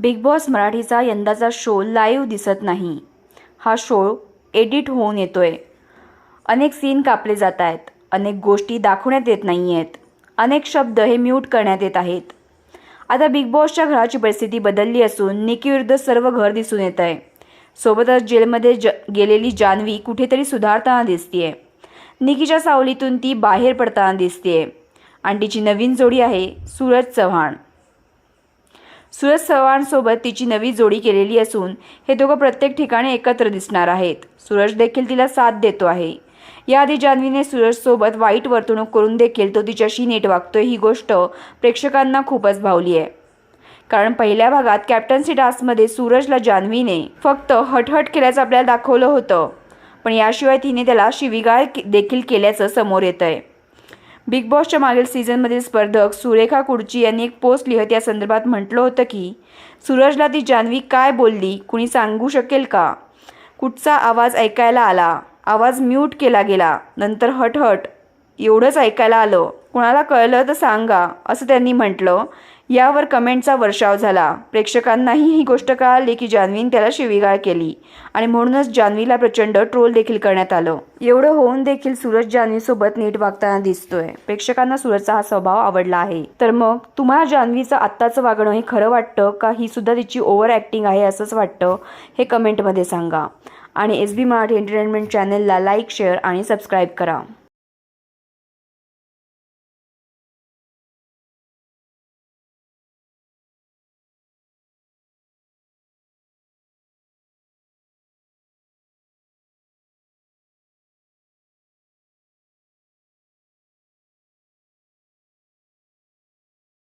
Big boss मराठीचा यंदाचा show live दिसत नाही. हा शो एडिट होऊन येतोय. अनेक सीन कापले जात आहेत. अनेक गोष्टी दाखवण्यात येत नाही आहेत अनेक शब्द हे म्यूट करण्यात येत आहेत. आता बिग बॉसच्या घराची परिस्थिती बदलली असून निकीविरुद्ध सर्व घर दिसून येत आहे. सोबतच जेलमध्ये ज गेलेली जान्हवी कुठेतरी सुधारताना दिसतीये. निकीच्या सावलीतून ती बाहेर पडताना दिसतीये. आणि तिची नवीन जोडी आहे सूरज चव्हाण. सूरज चव्हाणसोबत तिची नवी जोडी केलेली असून हे दोघं प्रत्येक ठिकाणी एकत्र दिसणार आहेत. सूरज देखील तिला साथ देतो आहे. याआधी जान्हवीने सूरजसोबत वाईट वर्तणूक करून देखील तो तिच्याशी नीट वागतोय ही गोष्ट प्रेक्षकांना खूपच भावली आहे. कारण पहिल्या भागात कॅप्टन्सी टास्कमध्ये सूरजला जान्हवीने फक्त हटहट केल्याचं आपल्याला दाखवलं होतं. पण याशिवाय तिने त्याला शिवीगाळ देखील केल्याचं समोर येत आहे बिग बॉसच्या मागील सीझनमधील स्पर्धक सुरेखा कुडची यांनी एक पोस्ट लिहत या संदर्भात म्हटलं होतं की सूरजला ती जान्हवी काय बोलली? कुणी सांगू शकेल का? कुठचा आवाज ऐकायला आला? आवाज म्यूट केला गेला. नंतर हटहट एवढंच ऐकायला आलं. कुणाला कळलं तर सांगा असं त्यांनी म्हटलं. यावर कमेंटचा वर्षाव झाला. प्रेक्षकांनाही ही गोष्ट कळाली की जान्हवीन त्याला शिवीगाळ केली आणि म्हणूनच जान्हवीला प्रचंड ट्रोल देखील करण्यात आलं. एवढं होऊन देखील सूरज जान्हवीसोबत नीट वागताना दिसतोय. प्रेक्षकांना सूरजचा हा स्वभाव आवडला आहे. तर मग तुम्हाला जान्हवीचं आत्ताचं वागणं हे खरं वाटतं का? ही सुद्धा तिची ओव्हर ॲक्टिंग आहे असंच वाटतं? हे कमेंटमध्ये सांगा. आणि एस बी मराठी एंटरटेनमेंट चॅनलला लाईक शेअर आणि सबस्क्राईब करा.